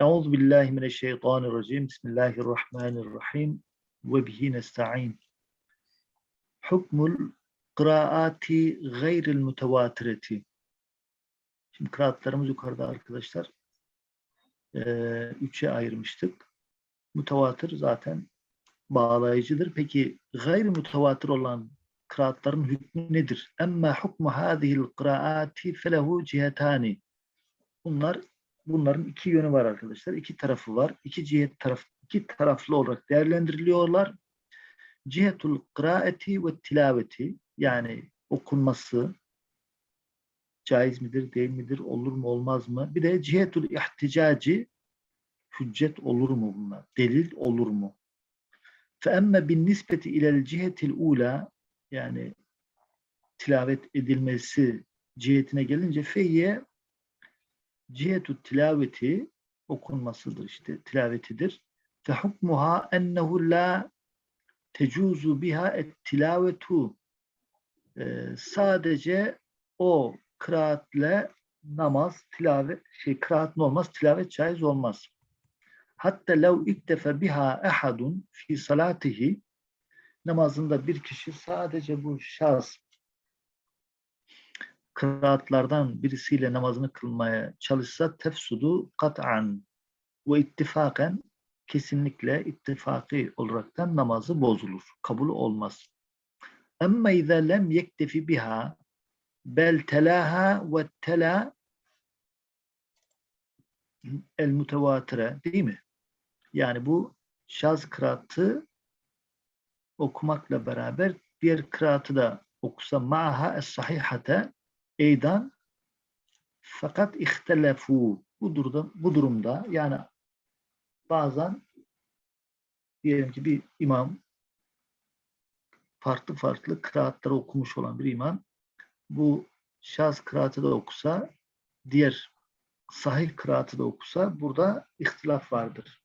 Euzu billahi mineşşeytanirracim. Bismillahirrahmanirrahim. Ve bihi nestaîn. Hukmul kıraati gayril mutevatireti. Şimdi kıraatlarımız yukarıda arkadaşlar. Ee, üçe ayırmıştık. Mutevatir zaten bağlayıcıdır. Peki gayri mutevatir olan kıraatların hükmü nedir? Emme hukmu hadihil kıraati felehu cihetani. Bunlar bunların iki yönü var arkadaşlar. İki tarafı var. İki cihet taraf iki taraflı olarak değerlendiriliyorlar. Cihetul kıraati ve tilaveti yani okunması caiz midir, değil midir, olur mu, olmaz mı? Bir de cihetul ihticaci hüccet olur mu bunlar? Delil olur mu? فَاَمَّ بِالنِّسْبَةِ اِلَى الْجِهَةِ الْعُولَى yani tilavet edilmesi cihetine gelince feyye cihetü tilaveti okunmasıdır işte tilavetidir. Fe hukmuha ennehu la tecuzu biha et tilavetu ee, sadece o kıraatle namaz, tilavet, şey kıraat olmaz, tilavet caiz olmaz. Hatta lev iktefe biha ehadun fi salatihi namazında bir kişi sadece bu şahs kıraatlardan birisiyle namazını kılmaya çalışsa tefsudu kat'an ve ittifaken kesinlikle ittifaki olaraktan namazı bozulur. Kabul olmaz. Ama izâ lem yektefi biha bel telaha ve tela el mutevatire değil mi? Yani bu şaz kıraatı okumakla beraber diğer kıraatı da okusa ma'ha es-sahihate eydan fakat ihtelefu bu durumda, bu durumda yani bazen diyelim ki bir imam farklı farklı kıraatları okumuş olan bir imam bu şaz kıraatı da okusa diğer sahih kıraatı da okusa burada ihtilaf vardır.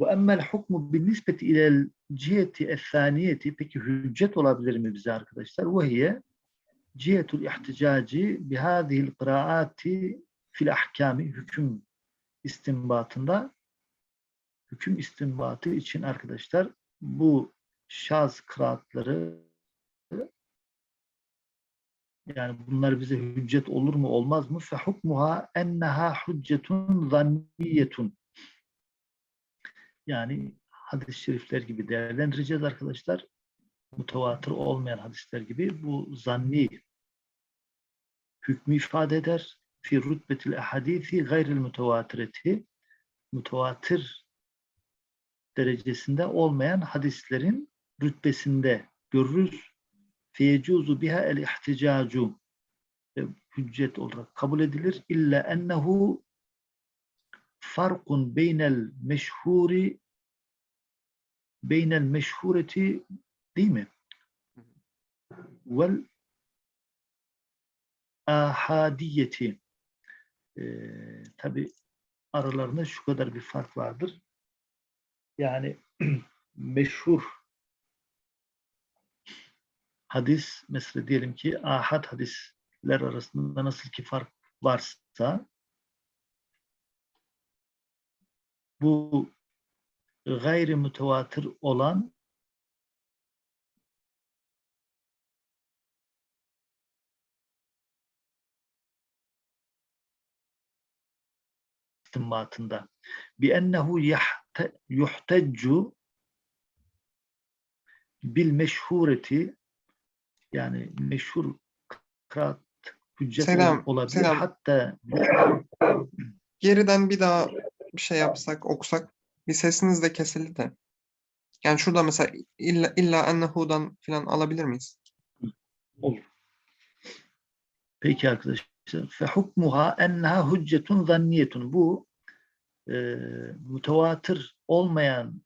Ve emmel hukmu bin nispeti ilel ciheti effaniyeti peki hüccet olabilir mi bize arkadaşlar? Ve hiye cihetul ihticaci bihadihil kıraati fil ahkami hüküm istinbatında hüküm istinbatı için arkadaşlar bu şaz kıraatları yani bunlar bize hüccet olur mu olmaz mı? Hukmuha enneha hüccetun zanniyetun yani hadis-i şerifler gibi değerlendireceğiz arkadaşlar. Mutevatır olmayan hadisler gibi bu zanni hükmü ifade eder. Fi rütbetil ahadisi gayril mutevatireti mutevatir derecesinde olmayan hadislerin rütbesinde görürüz. Feyecuzu biha el ihticacu hüccet olarak kabul edilir. İlla ennehu farkun beynel meşhuri beynel meşhureti değil mi? Vel ahadiyeti ee, tabi aralarında şu kadar bir fark vardır. Yani meşhur hadis mesela diyelim ki ahad hadisler arasında nasıl ki fark varsa bu gayri mütevatir olan istinbatında bi ennehu yuhteccu bil meşhureti yani meşhur kıraat hüccet Selam, olabilir. selam. Hatta Geriden bir daha bir şey yapsak, okusak. Bir sesiniz de kesildi de. Yani şurada mesela illa, illa ennehu'dan falan alabilir miyiz? olur. Peki arkadaşlar. Fe hukmuha enneha hüccetun zanniyetun. Bu e, mütevatir olmayan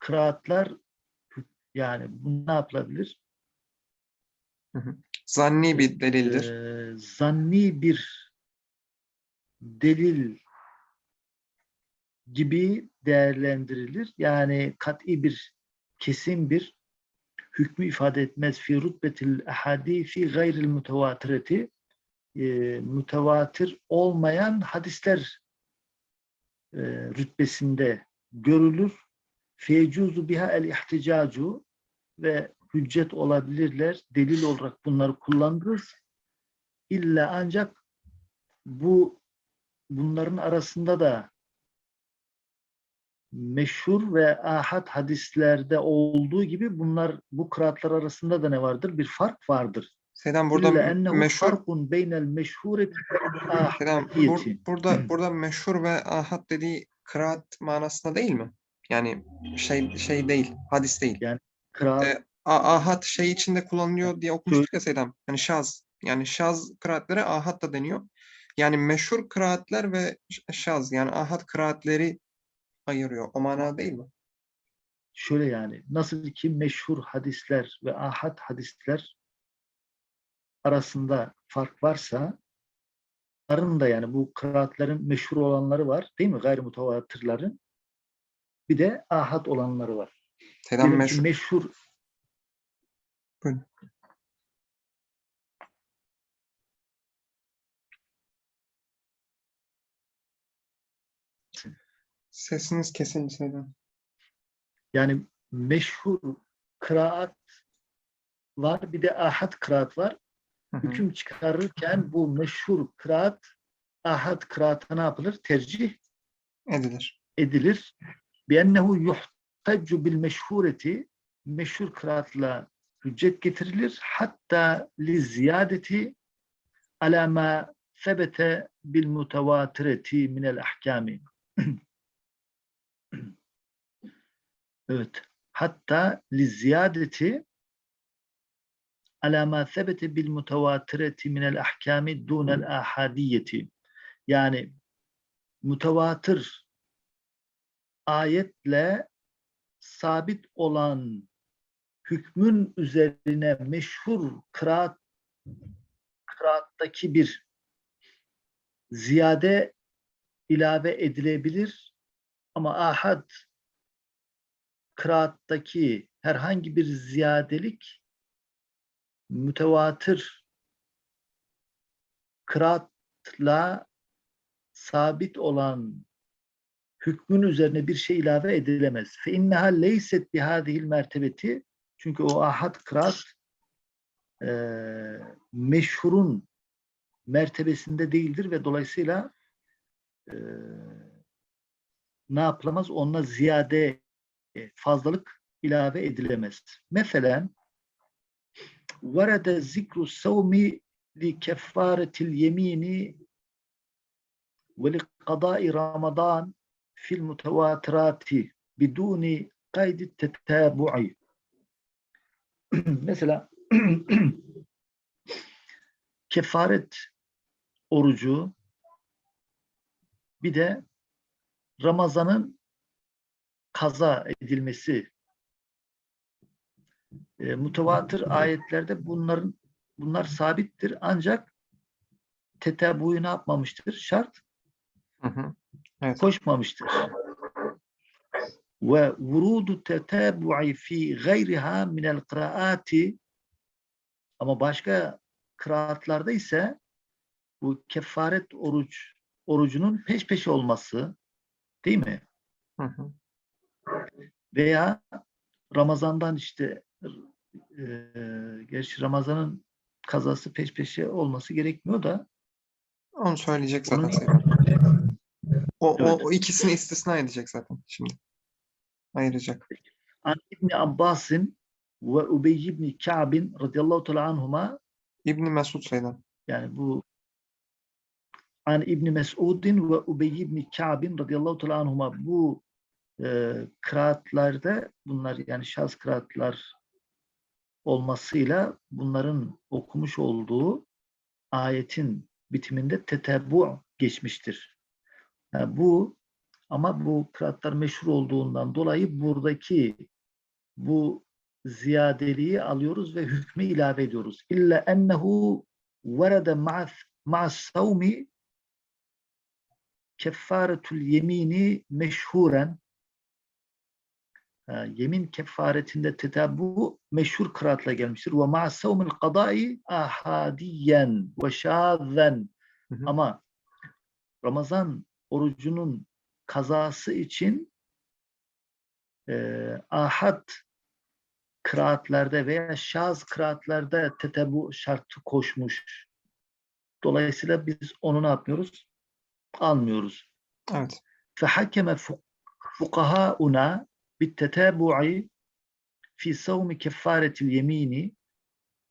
kıraatlar yani bu ne yapılabilir? Zanni bir delildir. E, zanni bir delil gibi değerlendirilir. Yani kat'i bir kesin bir hükmü ifade etmez. Fi rutbetil ahadisi gayril mütevatireti e, mütevatir olmayan hadisler e, rütbesinde görülür. Feyecuzu biha el ihticacu ve hüccet olabilirler. Delil olarak bunları kullandırır. İlla ancak bu bunların arasında da meşhur ve ahad hadislerde olduğu gibi bunlar bu kıraatlar arasında da ne vardır? Bir fark vardır. Seydam burada meşhur Selam, bur- burada burada meşhur ve ahad dediği kıraat manasında değil mi? Yani şey şey değil, hadis değil. Kıraat E, ahad şey içinde kullanılıyor diye okumuştuk ya Seydam. Yani şaz. Yani şaz kıraatlere ahad da deniyor. Yani meşhur kıraatler ve şaz yani ahad kıraatleri ayırıyor. O mana değil mi? şöyle yani nasıl ki meşhur hadisler ve ahad hadisler arasında fark varsa onların da yani bu kıraatlerin meşhur olanları var değil mi? Gayri mutavatırların. Bir de ahad olanları var. Ki meşhur. meşhur Buyurun. Sesiniz kesildi Seydam. yani meşhur kıraat var bir de ahad kıraat var. Hüküm çıkarırken bu meşhur kıraat ahad kıraata ne yapılır? Tercih Edilir. edilir. Biennehu yuhtaccu bil meşhureti meşhur kıraatla hüccet getirilir. Hatta li ziyadeti ala ma sebete bil mutevatireti minel ahkami. evet. Hatta li ziyadeti ala ma sebete bil mutevatireti minel ahkami dunel ahadiyeti. Yani mutevatır ayetle sabit olan hükmün üzerine meşhur kıraat kıraattaki bir ziyade ilave edilebilir ama ahad kıraattaki herhangi bir ziyadelik mütevatır kıraatla sabit olan hükmün üzerine bir şey ilave edilemez. Fe inneha leyset bihadihil mertebeti çünkü o ahad kıraat eee meşhurun mertebesinde değildir ve dolayısıyla eee, ne yapılamaz? Onunla ziyade e, fazlalık ilave edilemez. Mesela verede zikru savmi li keffaretil yemini ve li kadai ramadan fil mutevatirati biduni kaydi tetabu'i. Mesela kefaret orucu bir de Ramazan'ın kaza edilmesi e, mutevatır ayetlerde bunların bunlar sabittir ancak tetabuyu ne yapmamıştır? Şart Hı hı. Evet. koşmamıştır. Ve vurudu tetabu'i fi gayriha minel kıraati ama başka kıraatlarda ise bu kefaret oruç orucunun peş peşe olması değil mi? Hı hı. Veya Ramazan'dan işte e, gerçi Ramazan'ın kazası peş peşe olması gerekmiyor da Onu söyleyecek zaten Onun-. O, o, o ikisini istisna edecek zaten şimdi. Ayıracak. An İbni Abbas'ın ve Ubey ibn Ka'b'in radıyallahu teala anhuma İbni Mesud Seydam. yani bu An İbni Mesud'in ve Ubey ibn Ka'b'in radıyallahu teala anhuma bu e, kıraatlarda bunlar yani şaz kıraatlar olmasıyla bunların okumuş olduğu ayetin bitiminde tetebbu geçmiştir. Yani bu ama bu kıraatlar meşhur olduğundan dolayı buradaki bu ziyadeliği alıyoruz ve hükmü ilave ediyoruz. İlla ennehu verede ma'as savmi keffaretul yemini meşhuren ee, yemin kefaretinde tetabbu meşhur kıraatla gelmiştir. Ve ma savmil kadai ahadiyen ve şazen. Ama Ramazan orucunun kazası için e, ahad kıraatlerde veya şaz kıraatlerde tetebu şartı koşmuş. Dolayısıyla biz onu ne yapmıyoruz? Almıyoruz. Evet. Fehakeme fukahauna bittetebu'i fi savmi kefaretil yemini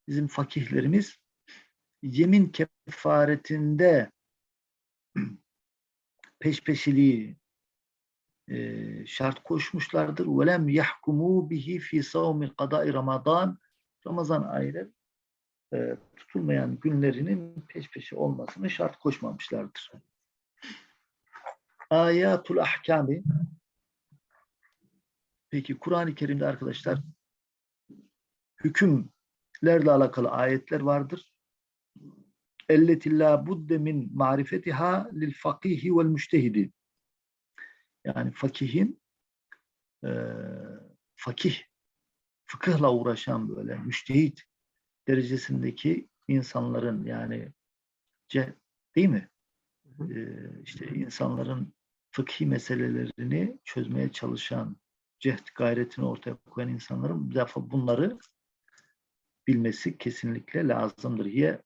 bizim fakihlerimiz yemin kefaretinde peşpeşiliği e, şart koşmuşlardır. Velem yahkumu bihi fi savmi kadai Ramazan Ramazan ayının e, tutulmayan günlerinin peş peşe olmasını şart koşmamışlardır. Ayatul ahkami Peki Kur'an-ı Kerim'de arkadaşlar hükümlerle alakalı ayetler vardır. Elleti la budde min marifetiha lil fakihi vel müştehidi. Yani fakihin eee fakih, fıkıhla uğraşan böyle müştehit derecesindeki insanların yani ce, değil mi? Eee, işte insanların fıkhi meselelerini çözmeye çalışan, cehd gayretini ortaya koyan insanların bir defa bunları bilmesi kesinlikle lazımdır. Hiye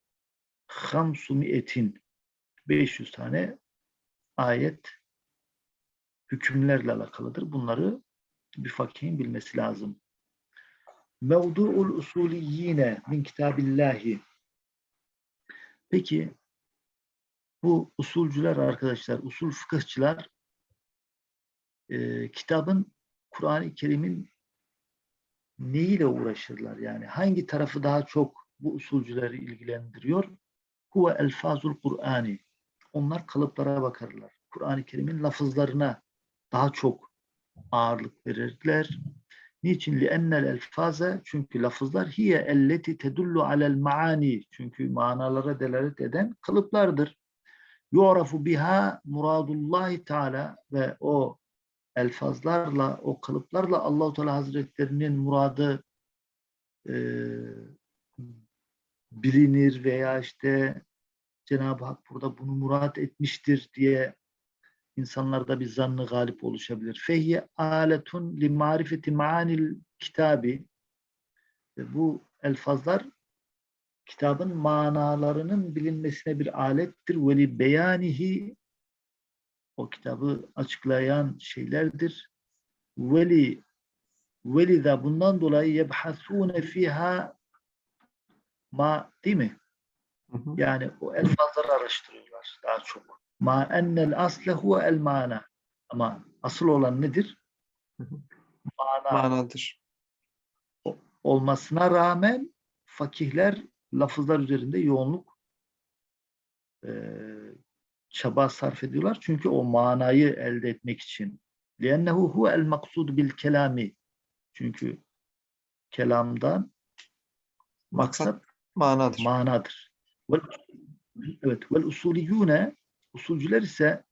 hamsu etin 500 tane ayet hükümlerle alakalıdır. Bunları bir fakihin bilmesi lazım. Mevdu'ul usuliyyine min kitabillahi. Peki bu usulcüler arkadaşlar, usul fıkıhçılar e, kitabın Kur'an-ı Kerim'in neyiyle uğraşırlar? Yani hangi tarafı daha çok bu usulcüleri ilgilendiriyor? Huve elfazul Kur'ani. Onlar kalıplara bakarlar. Kur'an-ı Kerim'in lafızlarına daha çok ağırlık verirler. Niçin? لِأَنَّ الْاَلْفَازَ Çünkü lafızlar hiye elleti tedullu alel maani. Çünkü manalara delalet eden kalıplardır. Yu'rafu biha muradullahi Teala ve o elfazlarla, o kalıplarla Allahu Teala Hazretlerinin muradı e, bilinir veya işte Cenab-ı Hak burada bunu murat etmiştir diye insanlarda bir zannı galip oluşabilir. Fehye aletun li marifeti maanil kitabi bu elfazlar kitabın manalarının bilinmesine bir alettir. Ve li beyanihi o kitabı açıklayan şeylerdir. Veli velida bundan dolayı yebhasune fiha ma değil mi? Hı hı. Yani o elfazları araştırıyorlar daha çok. Ma ennel asle huve el mana. Ama asıl olan nedir? Hı hı. Mana Manadır. olmasına rağmen fakihler lafızlar üzerinde yoğunluk çaba sarf ediyorlar. Çünkü o manayı elde etmek için. لِأَنَّهُ هُوَ الْمَقْصُودُ بِالْكَلَامِ Çünkü kelamdan Maksat maksat manadır. manadır. Vel, evet. Vel usuliyune usulcüler ise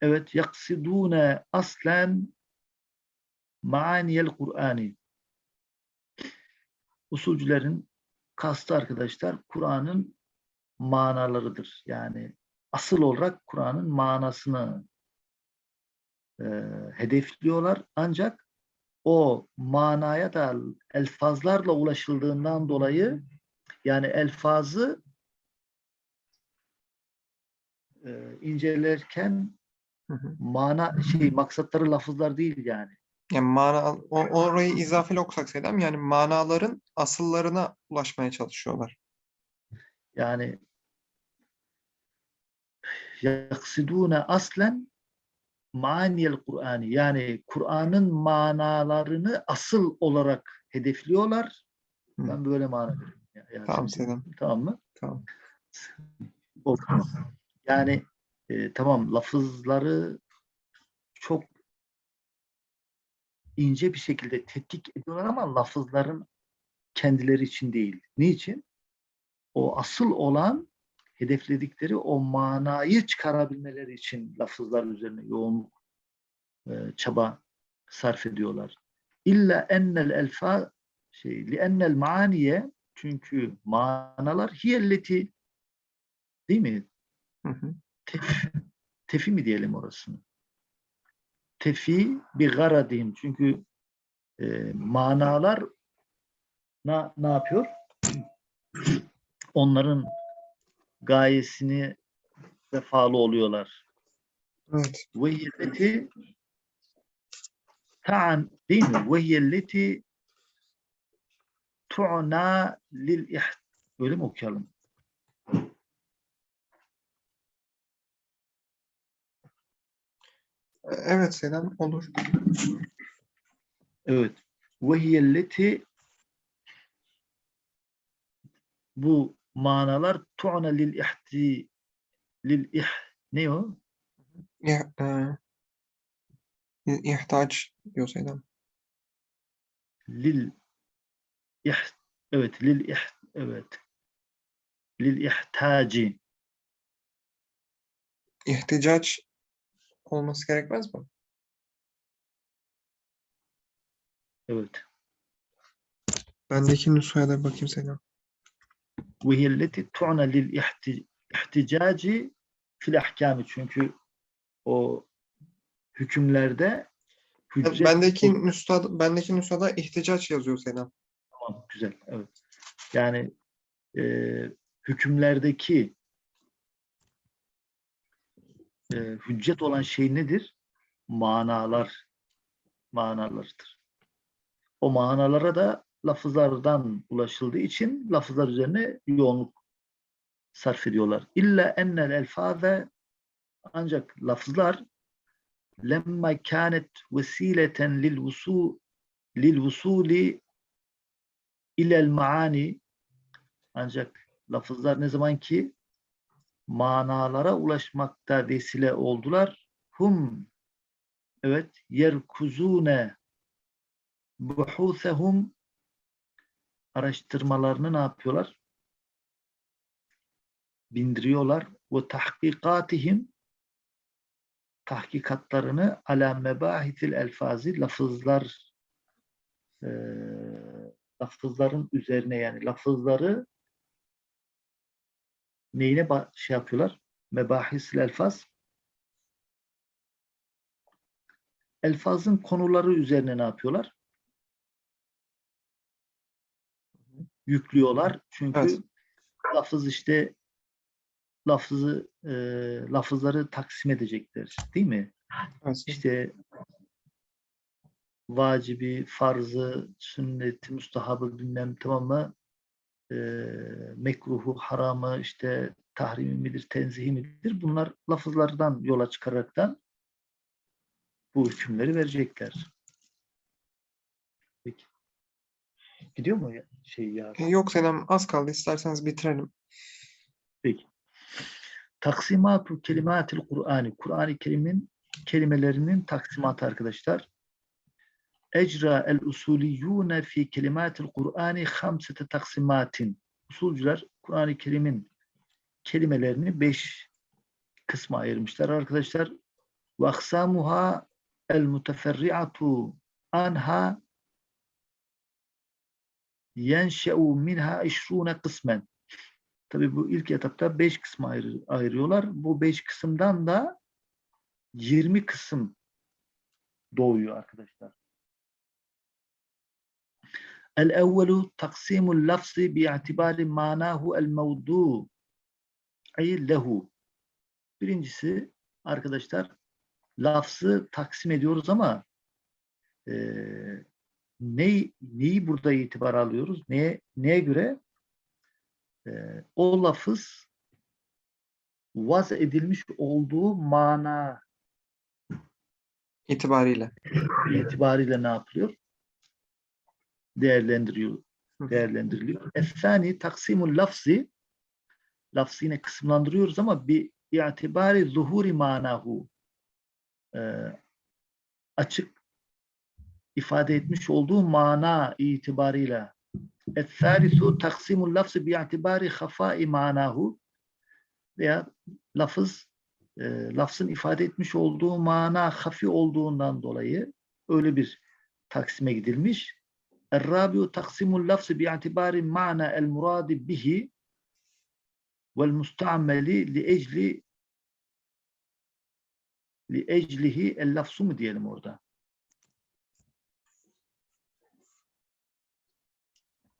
evet yaksidune aslen maaniyel Kur'ani. Usulcülerin kastı arkadaşlar Kur'an'ın manalarıdır. Yani asıl olarak Kur'an'ın manasını e, hedefliyorlar. Ancak o manaya da elfazlarla ulaşıldığından dolayı yani elfazı e, incelerken Hı hı. mana şey maksatları lafızlar değil yani. Yani mana o, orayı izafeli okusak Seydem yani manaların asıllarına ulaşmaya çalışıyorlar. Yani yaksidune aslen maniyel Kur'ani yani Kur'an'ın manalarını asıl olarak hedefliyorlar. Hı. Ben böyle mana veriyorum. Ya- Yasin'cim. Tamam Seydem. Tamam mı? Tamam. Yani e, tamam lafızları çok ince bir şekilde tetkik ediyorlar ama lafızların kendileri için değil. Niçin? O asıl olan hedefledikleri o manayı çıkarabilmeleri için lafızlar üzerine yoğunluk e, çaba sarf ediyorlar. İlla ennel elfa şey li ennel maaniye çünkü manalar hiyelleti değil mi? Hı hı. Tef, tefi mi diyelim orasını? tefi bi garadihim. Çünkü e, manalar na, ne yapıyor? Onların gayesini vefalı oluyorlar. Evet. Ve hiyelleti ta'an değil mi? Ve hiyelleti tu'na lil iht Böyle mi okuyalım? Evet Selam olur. Evet. Ve hiyelleti bu manalar tu'na lil ihti lil ih ne o? Ya, e, ihtaç diyor. Lil ih evet lil ih evet lil ihtaci İhticaç olması gerekmez mi? evet Bendeki nüshaya da bakayım Selam. Tu'na lil ihti- ihticaci fil ahkami çünkü o hükümlerde hüccet Bendeki nüshada, bendeki nüshada ihticaç yazıyor Selam. Tamam, güzel. Evet. Yani e, hükümlerdeki e, hüccet olan şey nedir? Manalar. Manalardır. O manalara da lafızlardan ulaşıldığı için lafızlar üzerine yoğunluk sarf ediyorlar. İlla ennel elfaze ancak lafızlar lemma kânet vesileten lil vusu lil vusuli ilel maani ancak lafızlar ne zaman ki manalara ulaşmakta vesile oldular hum evet yerkuzune buhusehum araştırmalarını ne yapıyorlar? Bindiriyorlar ve tahkikatihim tahkikatlarını ala mebahitil elfazi lafızlar eee lafızların üzerine yani lafızları neyine şey yapıyorlar? Mebahis elfaz. Elfazın konuları üzerine ne yapıyorlar? Yüklüyorlar. Çünkü Evet. lafız işte lafızı e, lafızları taksim edecekler. Değil mi? Evet. İşte vacibi, farzı, sünneti, mustahabı bilmem tamam mı? Ee, mekruhu, haramı, işte tahrimi midir, tenzihi midir? Bunlar lafızlardan yola çıkaraktan bu hükümleri verecekler. Peki. Gidiyor mu ya- şey ya? E, Yok Selam az kaldı. İsterseniz bitirelim. Peki. Taksimatu kelimatil Kur'ani. Kur'an-ı Kerim'in kelimelerinin taksimatı arkadaşlar. Ecra el usuliyune fi kelimatil Kur'ani hamsete taksimatin. Usulcular Kur'an-ı Kerim'in kelimelerini beş kısma ayırmışlar arkadaşlar. Ve aksamuha el muteferri'atu anha yenşe'u minha işrune kısmen. Tabi bu ilk etapta beş kısma ayrı- ayırıyorlar. Bu beş kısımdan da 20 kısım doğuyor arkadaşlar. El-evvelu taksimul lafzi bi'atibari manahu el-mevdu lehu. Birincisi arkadaşlar lafzı taksim ediyoruz ama ne, neyi burada itibar alıyoruz? Neye, neye göre? Eee, o lafız vaz edilmiş olduğu mana itibariyle. itibariyle ne yapılıyor? Değerlendiriyor, değerlendiriliyor. Efsani taksimul lafzi lafzı yine kısımlandırıyoruz ama bir itibari zuhuri manahu Ee, açık ifade etmiş olduğu mana itibarıyla Es-salisu taksimul lafzı bi'itibari hafai manahu veya lafız e, lafzın ifade etmiş olduğu mana hafi olduğundan dolayı öyle bir taksime gidilmiş. Er-rabiu taksimul lafzı bi'itibari mana el-muradi bihi vel musta'meli li ecli li eclihi el lafzu mu diyelim orada?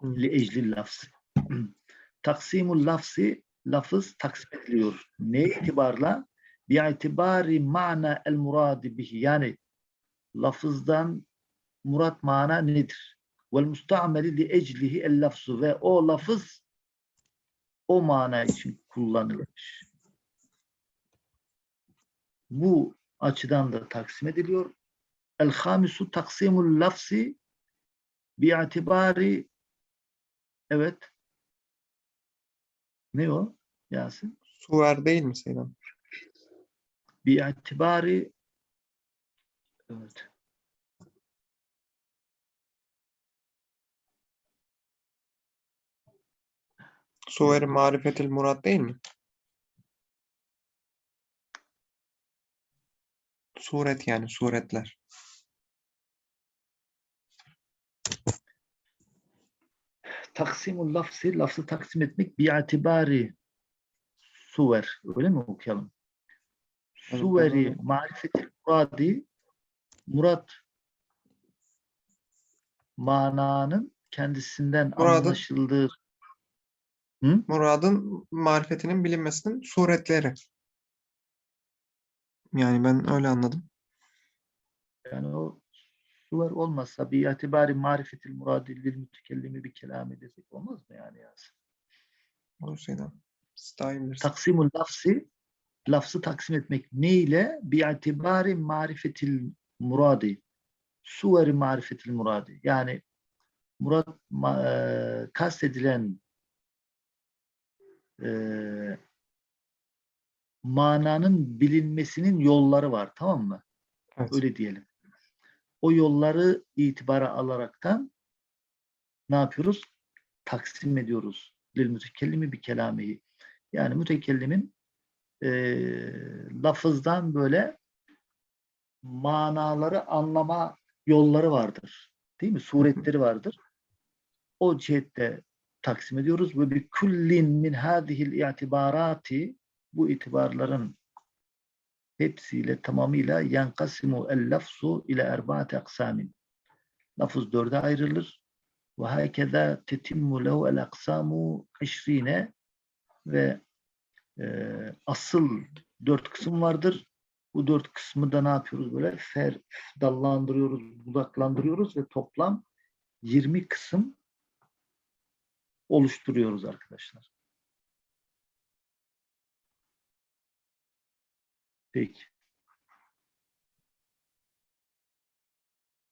Li ecli lafzı. Taksimul lafzı lafız taksim ediliyor. Ne itibarla? Bi itibari mana el muradi bihi. Yani lafızdan murat mana nedir? Vel mustameli li eclihi el lafzu ve o lafız o mana için kullanılmış. Bu açıdan da taksim ediliyor. El hamisu taksimul lafzi bi itibari evet ne o Yasin? Suver değil mi Seydam? Bi itibari evet Suver marifetil murat değil mi? Suret yani suretler. Taksimul lafzı lafzı taksim etmek bi itibari suver öyle mi okuyalım? Suveri doğru. marifetil muradi murat mananın kendisinden Muradın- anlaşıldığı Hı? Muradın marifetinin bilinmesinin suretleri. Yani ben öyle anladım. Yani o suver olmazsa bi itibari marifetil muradi lil mütekellimi bir kelami desek olmaz mı yani Yasin? Olur Seydam. Taksimul lafzı lafzı taksim etmek ne ile? Bi itibari marifetil muradi. Suveri marifetil muradi. Yani murat ma, e, kastedilen e, mananın bilinmesinin yolları var. Tamam mı? Evet. Öyle diyelim. O yolları itibara alaraktan ne yapıyoruz? Taksim ediyoruz. Lil mütekellimi bir kelamihi. Yani mütekellimin eee lafızdan böyle manaları anlama yolları vardır. Değil mi? Suretleri vardır. O cihette taksim ediyoruz ve bir kullin min hadihil i'tibarati bu itibarların hepsiyle tamamıyla yankasimu el lafzu ile erbaati aksamin. Lafız dörde ayrılır. Ve hakeza tetimmu lehu el aksamu işrine ve e, asıl dört kısım vardır. Bu dört kısmı da ne yapıyoruz böyle? Fer, dallandırıyoruz, budaklandırıyoruz ve toplam 20 kısım oluşturuyoruz arkadaşlar. Peki.